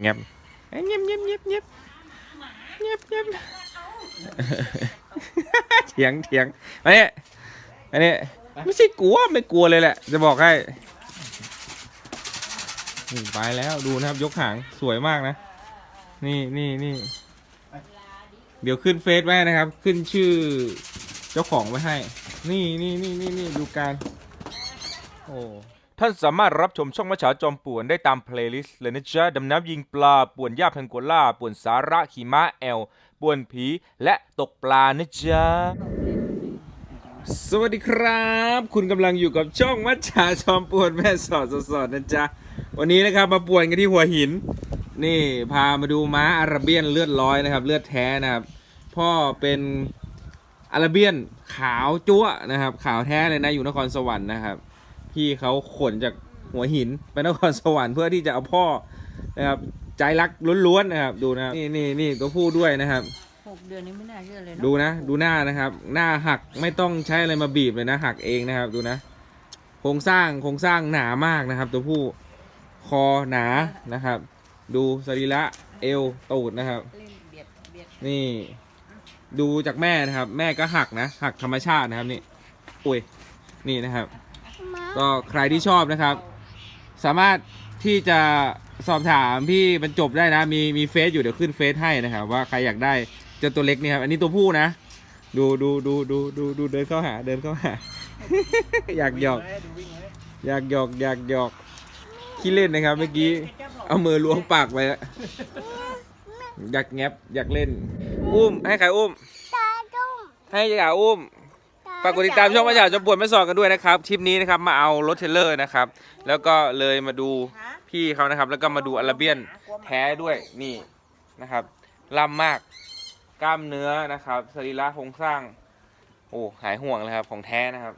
เงียบเงียบเงียบเงียบเงียบเงียบเงียบเถียงเถียงอันนี้อันนี้ไม่ใช่กลัวไม่กลัวเลยแหละ จะบอกให้นี่ไปแล้วดูนะครับยกหางสวยมากนะ นี่นี่นี่เดี๋ยวขึ้นเฟซไว้นะครับ ขึ้นชื่อเจ้าของไว้ให้ นี่นี่นี่นี่นี่ดูการ โอ้ ท่านสามารถรับชมช่องมะฉาจอมป่วนได้ตามเพลย์ลิสต์เลยนะจ๊ะดำน้ำยิงปลาป่วนหญ้าพังโกล่าป่วนสาระขี่ม้าแอลป่วนผีและตกปลานะจ๊ะสวัสดีครับ คุณกำลังอยู่กับช่องมัจฉาจอมป่วนแม่สอดสดนะจ๊ะวันนี้นะครับมาป่วนกันที่หัวหิน นี่พามาดูม้าอาราเบียนเลือดร้อยนะครับ เลือดแท้นะครับ พ่อเป็นอาราเบียนขาวจั๊วนะครับ ขาวแท้เลยนะอยู่นครสวรรค์นะครับ พี่เขาขนจากหัวหินไปนครสวรรค์เพื่อที่จะเอาพ่อนะครับใจรักล้วนๆนะครับ ดูนะครับนี่นี่นี่ตัวผู้ด้วยนะครับหกเดือนนี้ไม่น่าเชื่อเลยเนาะดูนะ ดูหน้านะครับ หน้าหักไม่ต้องใช้อะไรมาบีบเลยนะ หักเองนะครับ ดูนะ โครงสร้างโครงสร้างหนามากนะครับ ตัวผู้คอหนานะครับ ดูสรีระเอวตูดนะครับ เล่นเบียดเบียดนี่ ดูจากแม่นะครับ แม่ก็หักนะ หักธรรมชาตินะครับนี่อุ้ยนี่นะครับ ก็ใครที่ชอบนะครับ สามารถที่จะสอบถามพี่บรรจบได้นะ มีมีเฟซอยู่เดี๋ยวขึ้นเฟซให้นะครับ ว่าใครอยากได้เจ้าตัวเล็กนี่ครับ อันนี้ตัวผู้นะ ดูดูดูดูดูดูเดินเข้าหาเดินเข้าหา อยากหยอก อยากหยอกอยากหยอกขี้เล่นนะครับ เมื่อกี้เอามือล้วงปากไปแล้วอยากแงบอยากเล่น อุ้มให้ใครอุ้ม ตาดุ้งให้จ่าอุ้ม ฝากกดติดตามช่องมาจากจอมปวนไม่สอนกันด้วยนะครับทริปนี้นะครับมาเอารถเทรลเลอร์นะครับ แล้วก็เลยมาดูพี่เขานะครับ แล้วก็มาดูอาราเบียนแท้ด้วยนี่นะครับล่ำมากกล้ามเนื้อนะครับสรีระโครงสร้าง โอ้หายห่วงเลยครับของแท้นะครับ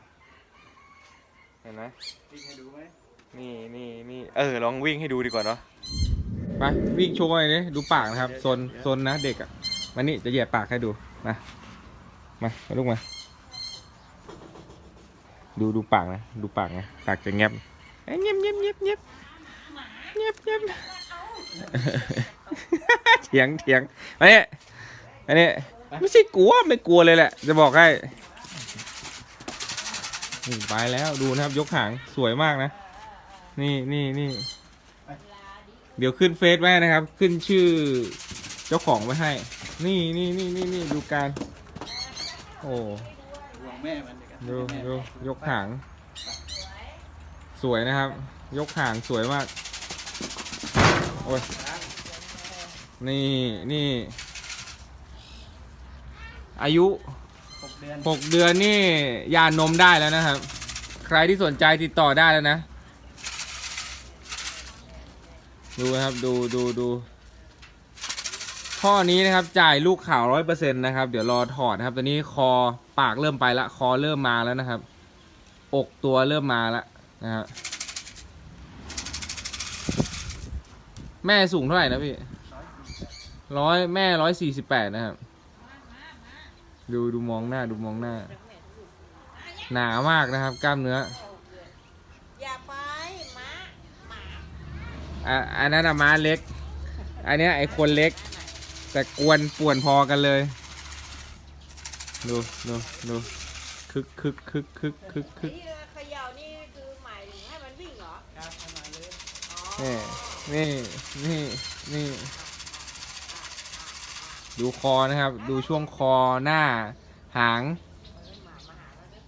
เห็นไหมนี่นี่นี่เออลองวิ่งให้ดูดีกว่าเนาะไปวิ่งโชว์หน่อยนี่ดูปากนะครับโซนโซนนะเด็กอะมานี่จะเหยียบปากให้ดูมามาลูกมา ดูดูปากนะ ดูปากนะปากจะเงียบเงียบเงียบเงียบเงียบเงียบเงียบเถียงเถียงอันนี้อันนี้ไม่ใช่กลัวไม่กลัวเลยแหละ จะบอกให้นี่ไปแล้วดูนะครับยกหางสวยมากนะ นี่นี่นี่เดี๋ยวขึ้นเฟซไว้นะครับ ขึ้นชื่อเจ้าของไว้ให้ นี่นี่นี่นี่นี่ดูการ โอ้ห่วงแม่มันเลย ดูดูยกหาง สวยนะครับ ยกหางสวยมาก โอ้ย นี่นี่ อายุหกเดือนหกเดือนนี่ยานมได้แล้วนะครับ ใครที่สนใจติดต่อได้แล้วนะ ดูนะครับ ดูดูดู ข้อนี้นะครับจ่ายลูกข่าวร้อยเปอร์เซ็นต์นะครับ เดี๋ยวรอถอดนะครับ ตอนนี้คอปากเริ่มไปละ คอเริ่มมาแล้วนะครับ อกตัวเริ่มมาแล้วนะครับแม่สูงเท่าไหร่นะพี่ร้อยแม่ร้อยสี่สิบแปดนะครับ ดูดูมองหน้าดูมองหน้า หนามากนะครับ กล้ามเนื้ออย่าไปหมาหมาอะอันนั้นอะม้าเล็ก อันเนี้ยไอคนเล็ก แต่กวนป่วนพอกันเลย ดูดูดูคึกคึกคึกคึกคึกคึกที่เขย่านี่คือหมายถึงให้มันวิ่งเหรอนี่นี่นี่นี่ ดูคอนะครับ ดูช่วงคอหน้าหาง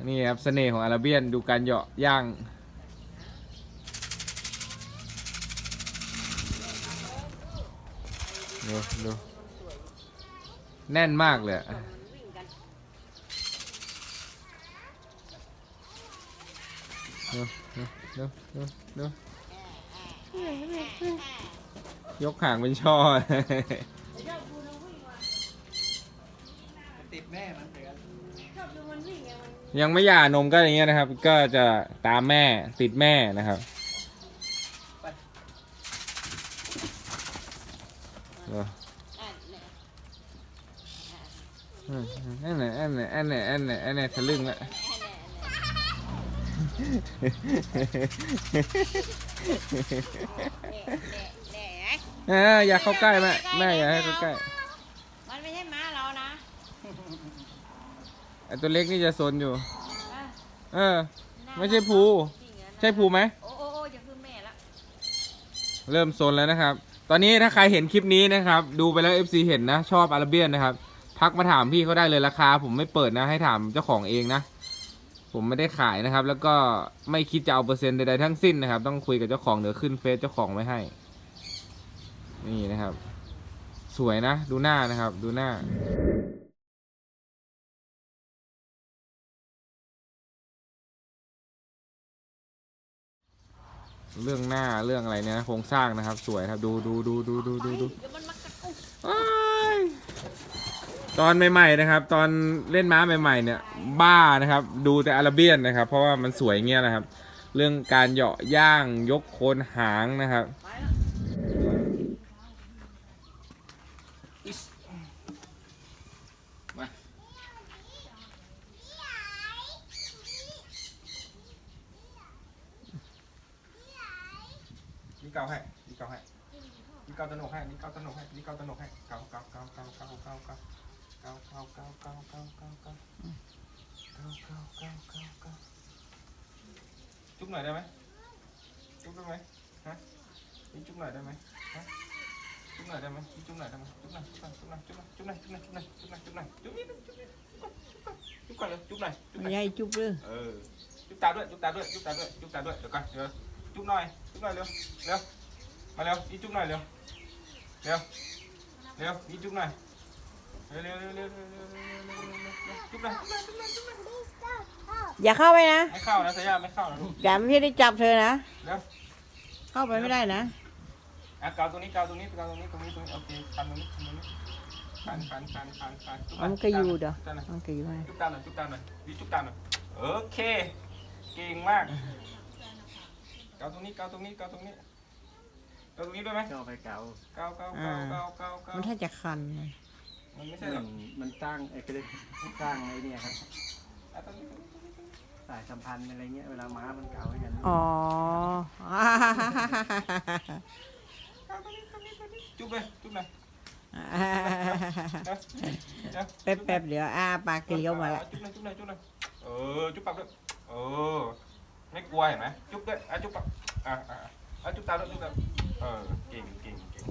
นี่ครับเสน่ห์ของอาราเบียนดูการเหยาะย่างดูดู แน่นมากเลยอะมันวิ่งกันดูดูดูดูดูยกหางเป็นช่อ ติดแม่มันเลยครับชอบดูมันวิ่งไงมันยังไม่หย่านมก็อย่างเงี้ยนะครับ ก็จะตามแม่ติดแม่นะครับเออ อันไหนอันไหนอันไหนอันไหนอันไหนทะลึ่งละเอออย่าเข้าใกล้แม่แม่อย่าให้เข้าใกล้ มันไม่ใช่ม้าเรานะไอตัวเล็กนี่จะซนอยู่อะเออ ไม่ใช่ภูใช่ภูไหมโอ้โอ้โอ้จะคือแม่ละเริ่มซนแล้วนะครับ ตอนนี้ถ้าใครเห็นคลิปนี้นะครับ ดูไปแล้ว FC เห็นนะ ชอบอาราเบียนนะครับ ทักมาถามพี่เขาได้เลยราคา ผมไม่เปิดนะให้ถามเจ้าของเองนะ ผมไม่ได้ขายนะครับ แล้วก็ไม่คิดจะเอาเปอร์เซ็นต์ใดๆทั้งสิ้นนะครับ ต้องคุยกับเจ้าของเดี๋ยวขึ้นเฟซเจ้าของไว้ให้ นี่นะครับ สวยนะ ดูหน้านะครับ ดูหน้าเรื่องหน้าเรื่องอะไรเนี่ยนะโครงสร้างนะครับ สวยครับ ดูดูดูดูดูดูดู เดี๋ยวมันมากระตุก อ้าย ตอนใหม่ๆนะครับ ตอนเล่นม้าใหม่ๆเนี่ย บ้านะครับ ดูแต่อาราเบียนนะครับ เพราะว่ามันสวยเงี้ยนะครับ เรื่องการเหยาะย่างยกโคนหางนะครับมานี่เกาให้นี่เกาให้นี่เกาตนกให้นี่เกาตนกให้นี่เกาตนกให้เกาเกาเกาเกาเกาเกา เกาเกาเกาเกาเกาเกาเกาเกาเกาเกาเกาเกาเกาเกาจุ๊บหน่อยได้ไหมจุ๊บได้ไหมฮะนี่จุ๊บหน่อยได้ไหมฮะจุ๊บหน่อยได้ไหมนี่จุ๊บหน่ เลยจุ๊บหน่อย่าเดี๋ยวก่อนเดี๋ยวจุ๊บหน่อยจุ๊บหน่อยเร็วเร็วเร็วเร็วเร็วเร็วเร็วเร็วเร็วจุ๊บหน่อยอย่าเข้าไปนะไม่เข้านะสายาไม่เข้านะลูกแกไม่ได้จับเธอนะ เร็วเข้าไปไม่ได้นะอะเกาตรงนี้เกาตรงนี้เกาตรงนี้ตรงนี้ตรงนี้โอเคคันตรงนี้ตรงนี้คันคันคันคันคันจุ๊บหน่มันก็อยู่เด้อจุ๊บตาหน่อยมันก็อยู่ให้จุ๊บตาหน่อยจุ๊บตาหน่อยวิจุ๊บตาหน่อยโอเค เก่งมาก เกาตรงนี้เกาตรงนี้เกาตรงนี้เกาตรงนี้ด้วยไหมก็เอาไปเกาเกาเกาเกาเกาเกาเกา มันถ้าจะคันไง มันไม่ใช่มัหรอกนมันตั้งไอ้ก็เลยสร้างไอ้เนี่ยครับอะตรงนี้สายสัมพันธ์อะไรเงี้ยเวลาม้ามันเกาให้กันอ๋อเกาตรงนี้ตรงนี้ตรงนี้จุ๊บเลยจุ๊บหน่อยเดี๋ยวเดี๋ยวแป๊บๆเดี๋ยวอ้าปากเลี้ยวมาละ จุ๊บหน่อยจุ๊บหน่อยจุ๊บหน่อยเออจุ๊บปากด้วยเออไม่กลัวเห็นไหมจุ๊บด้วยอะจุ๊บปากอะอะอะจุ๊บตาด้วยจุ๊บตาเออเก่งเก่งเก่ง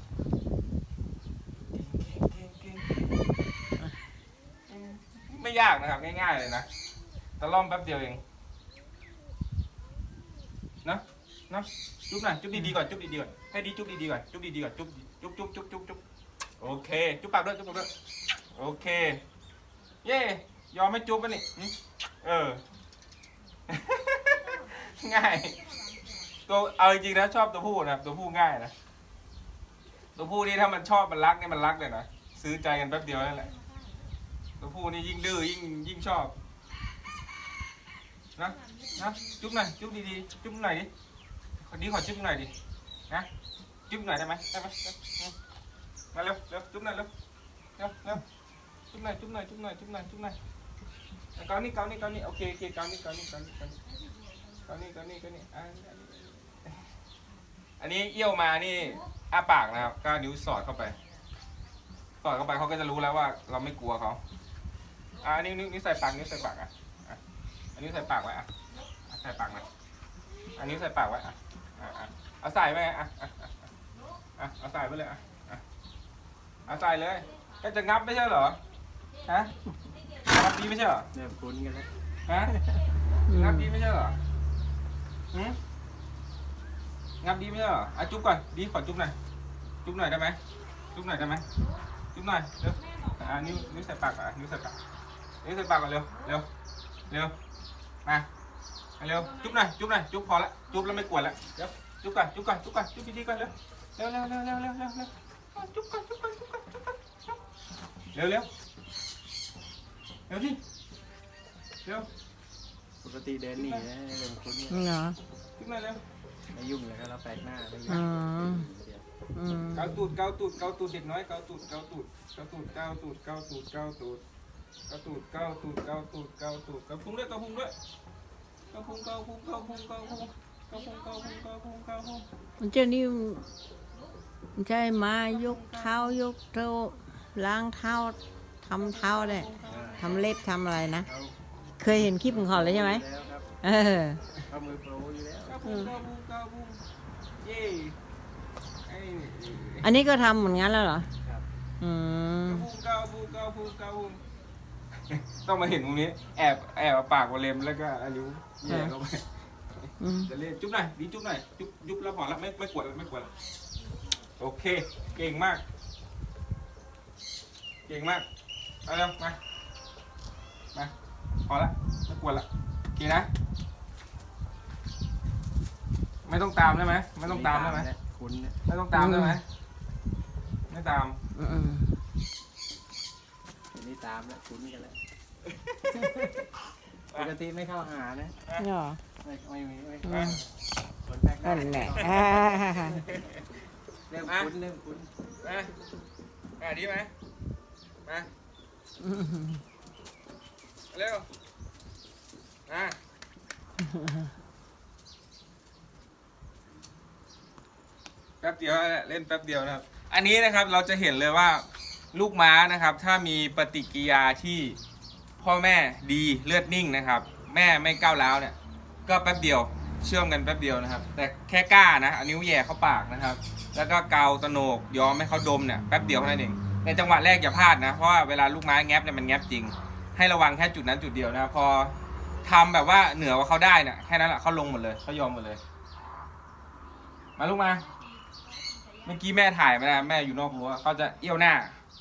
เก่งเก่งเก่งเก่ง ไม่ยากนะครับ ง่ายๆเลยนะตะล่อมแป๊บเดียวเองนะนะจุ๊บหน่อยจุ๊บดีๆก่อนจุ๊บดีๆก่อนให้ดีจุ๊บดีๆก่อนจุ๊บดีๆก่อนจุ๊บจุ๊บจุ๊บจุ๊บจุ๊บจุ๊บโอเค จุ๊บปากด้วยจุ๊บปากด้วยโอเค เย่ยอมไม่จุ๊บปะนี่เออ ง่ายตัวเอาจริงๆนะชอบตัวผู้นะตัวผู้ง่ายนะตัวผู้นี่ถ้ามันชอบมันรักเนี่ยมันรักเลยนะซื้อใจกันแป๊บเดียวนั่นแหละ ตัวผู้นี่ยิ่งดื้อยิ่งยิ่งชอบนะนะจุ๊บหน่อยจุ๊บดีๆจุ๊บหน่อยดิคนนี้ขอจุ๊บหน่อยดินะจุ๊บหน่อยได้ไหมได้ไหมมาเร็วเร็วจุ๊บหน่อยเร็วเร็วเร็วจุ๊บหน่อยจุ๊บหน่อยจุ๊บหน่อยจุ๊บหน่อยจุ๊บหน่อยเอาเกานี่เกานี่เกานี่โอเคโอเคเกานี่เกานี่เกานี่เกานี่เกานี่เกานี่เกานี่อ่าอันนี้อันนี้เอี้ยวมานี่อ้าปากนะครับก็นิ้วสอดเข้าไปสอดเข้าไปเขาก็จะรู้แล้วว่าเราไม่กลัวเขา อ่านิ้วนิ้วนิ้วใส่ปากนิ้วใส่ปากอะอะอันนี้ใส่ปากไว้อะอะใส่ปากหน่อยอันนี้ใส่ปากไว้อะอะอะเอาใส่ไปอะอะอะอะเอาใส่ไปเลยอะอะเอาใส่เลย ก็จะงับไม่ใช่เหรอฮะงับดีไม่ใช่เหรอเริ่มคุ้นกันแล้วฮะงับดีไม่ใช่เหรอหืมงับดีไม่ใช่เหรออะจุ๊บก่อนดีขอจุ๊บหน่อยจุ๊บหน่อยได้ไหมจุ๊บหน่อยได้ไหมจุ๊บหน่อยเร็วอะนิ้วนิ้วใส่ปากอะนิ้วใส่ปาก นี่ใส่ปากก่อนเร็ว เร็ว เร็ว มา เร็ว จุ๊บหน่อย จุ๊บหน่อย จุ๊บพอละ จุ๊บแล้วไม่กวนละเร็ว จุ๊บก่อน จุ๊บก่อน จุ๊บก่อน จุ๊บพี่ๆก่อนเร็ว เร็วเร็วเร็วเร็วเร็วเร็วจุ๊บก่อน จุ๊บก่อน จุ๊บก่อน จุ๊บก่อนเร็วเร็วเร็วที่ เร็ว ปกติเดนนีนะเดินคุ้นเนี่ยเหรจุ๊บหน่อยเร็ว ไม่ยุ่งเลยก็ราแปลกหน้าไม่ยุ่งอ๋อเก้าตูด เก้าตูด เก้าตูดเด็กน้อย เก้าตูด เก้าตูด เก้าตูด เก้าตูด เก้าตูด เก้าตูด เกาตูดเกาตูดเกาตูดเกาตูดเกาพุงด้วยเกาพุงด้วยเกาพุงเกาพุงเกาพุงเกาพุงเกาพุงเกาพุงเกาพุงเกาพุงมันเจ้านี่ใช่มายกเท้ายกเท้าล้างเท้าทำเท้าเนี่ยทำเล็บทำอะไรนะเขาเคยเห็นคลิปของเขาแล้วใช่ไหมแล้วครับเออเขามือโปรอยู่แล้วกาบูกาบูกาบูเย่ไอ้อันนี้ก็ทำเหมือนงั้นแล้วเหรอครับอืมกาบูกาบูกาบู ต้องมาเห็นตรงนี้ แอบแอบเอาปากมาเล็มแล้วก็อายุแย่เข้าไปอืมจะเล่นจุ๊บหน่อยดีจุ๊บหน่อยจุ๊บยุบแล้วพอแล้วไม่ไม่กวดแล้วไม่กวดแล้วโอเค เก่งมาก เก่งมากเอาเร็วมามาพอละไม่กวดละโอเคนะ ไม่ต้องตามได้ไหมไม่ต้องตามได้ไหมคุณเนี่ยไม่ต้องตามได้ไหมไม่ตาม อืม เดี๋ยวนี้ตามแล้วคุ้นกันแล้ว ปกติไม่เข้าหานะเหรอไม่ไม่มีไม่อืมคนแปลกหน้านั่นแหละอ่าเริ่มคุ้นเริ่มคุ้นมามาดีไหมมาอืมเร็วมาแป๊บเดียวแหละเล่นแป๊บเดียวนะครับ อันนี้นะครับเราจะเห็นเลยว่าลูกม้านะครับ ถ้ามีปฏิกิริยาที่ พ่อแม่ดีเลือดนิ่งนะครับ แม่ไม่ก้าวร้าวเนี่ย ก็แป๊บเดียวเชื่อมกันแป๊บเดียวนะครับ แต่แค่กล้านะเอานิ้วแย่เข้าปากนะครับ แล้วก็เกาตโหนกยอมให้เขาดมเนี่ยแป๊บเดียวเท่านั้นเองในจังหวะแรกอย่าพลาดนะเพราะว่าเวลาลูกไม้แงบเนี่ยมันแงบจริง ให้ระวังแค่จุดนั้นจุดเดียวนะพอทำแบบว่าเหนือว่าเขาได้เนี่ยแค่นั้นแหละเขาลงหมดเลยเขายอมหมดเลย มาลูกมาเมื่อกี้แม่ถ่ายมาแล้วแม่อยู่นอกรั้วเขาจะเอี้ยวหน้า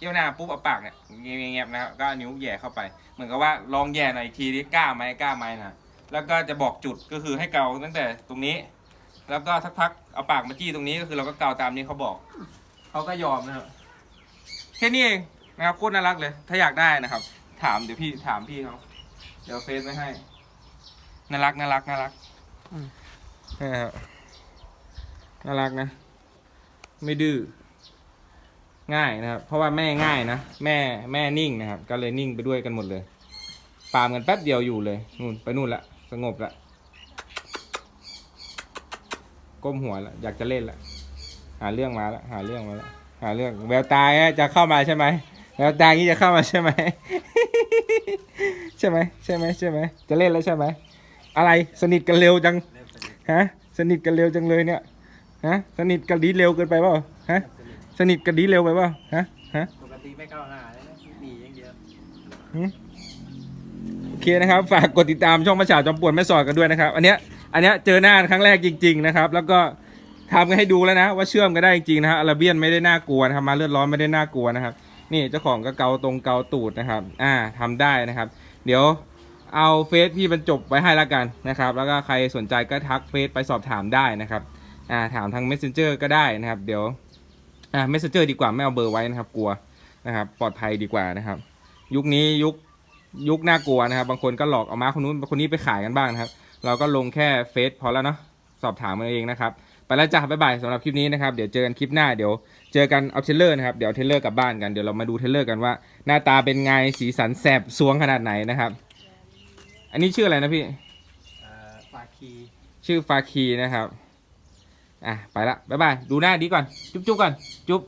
เอี้ยวหน้าปุ๊บเอาปากเนี่ยเงียบๆนะครับก็เอานิ้วแหย่เข้าไป เหมือนกับว่าลองแหย่หน่อยอีกทีดิกล้าไหมกล้าไหมนะแล้วก็จะบอกจุดก็คือให้เกาตั้งแต่ตรงนี้ แล้วก็สักพักเอาปากมาจี้ตรงนี้ก็คือเราก็เกาตามนี้เขาบอกเขาก็ยอมนะครับแค่นี้เองนะครับโคตรน่ารักเลย ถ้าอยากได้นะครับ ถามเดี๋ยวพี่ถามพี่เขาเดี๋ยวเฟซไว้ให้น่ารักน่ารักน่ารักอืมนะครับน่ารักนะ ไม่ดื้อ ง่ายนะครับ เพราะว่าแม่ง่ายนะ แม่แม่นิ่งนะครับ ก็เลยนิ่งไปด้วยกันหมดเลยปามกันแป๊บเดียวอยู่เลยนู่นไปนู่นละสงบละก้มหัวละอยากจะเล่นละหาเรื่องมาละหาเรื่องมาละหาเรื่องแววตายจะเข้ามาใช่ไหมแววตานี้จะเข้ามาใช่ไหมใช่ไหมใช่ไหมใช่ไหมจะเล่นแล้วใช่ไหมอะไรสนิทกันเร็วจังฮะสนิทกันเร็วจังเลยเนี่ยฮะสนิทกันดีเร็วเกินไปเปล่าฮะ นิทสนิทกันดีเร็วไปเปล่าฮะฮะปกติไม่เข้าหาเลยนะหนีอย่างเดียวโอเคนะครับ ฝากกดติดตามช่องมาฉาจอมป่วนแม่สอดกันด้วยนะครับ อันเนี้ยอันเนี้ยเจอหน้าครั้งแรกจริง ๆ นะครับ แล้วก็ทำกันให้ดูแล้วนะ ว่าเชื่อมกันได้จริงๆนะฮะอาราเบียนไม่ได้น่ากลัวนะครับมาเลือดร้อนไม่ได้น่ากลัวนะครับ นี่เจ้าของก็เกาตรงเกาตูดนะครับ อ่าทำได้นะครับ เดี๋ยวเอาเฟซพี่บรรจบไว้ให้ละกันนะครับ แล้วก็ใครสนใจก็ทักเฟซไปสอบถามได้นะครับ อ่าถามทาง messenger ก็ได้นะครับ เดี๋ยว อ่า messenger ดีกว่าไม่เอาเบอร์ไว้นะครับ กลัวนะครับ ปลอดภัยดีกว่านะครับ ยุคนี้ยุคยุคน่ากลัวนะครับ บางคนก็หลอกเอามาคนนู้นคนนี้ไปขายกันบ้างนะครับ เราก็ลงแค่เฟซพอแล้วเนาะสอบถามมาเองนะครับไปแล้วจ้าบ๊ายบายสำหรับคลิปนี้นะครับเดี๋ยวเจอกันคลิปหน้าเดี๋ยวเจอกันเอาเทรลเลอร์นะครับเดี๋ยวเอาเทรลเลอร์กลับบ้านกันเดี๋ยวเรามาดูเทรลเลอร์กันว่า หน้าตาเป็นไงสีสันแสบสวงขนาดไหนนะครับ อันนี้ชื่ออะไรนะพี่ เอ่อฝาคีชื่อฟาคีนะครับ อะไปละบ๊ายบายดูหน้าดีก่อน จุ๊บจุ๊บก่อน จุ๊บ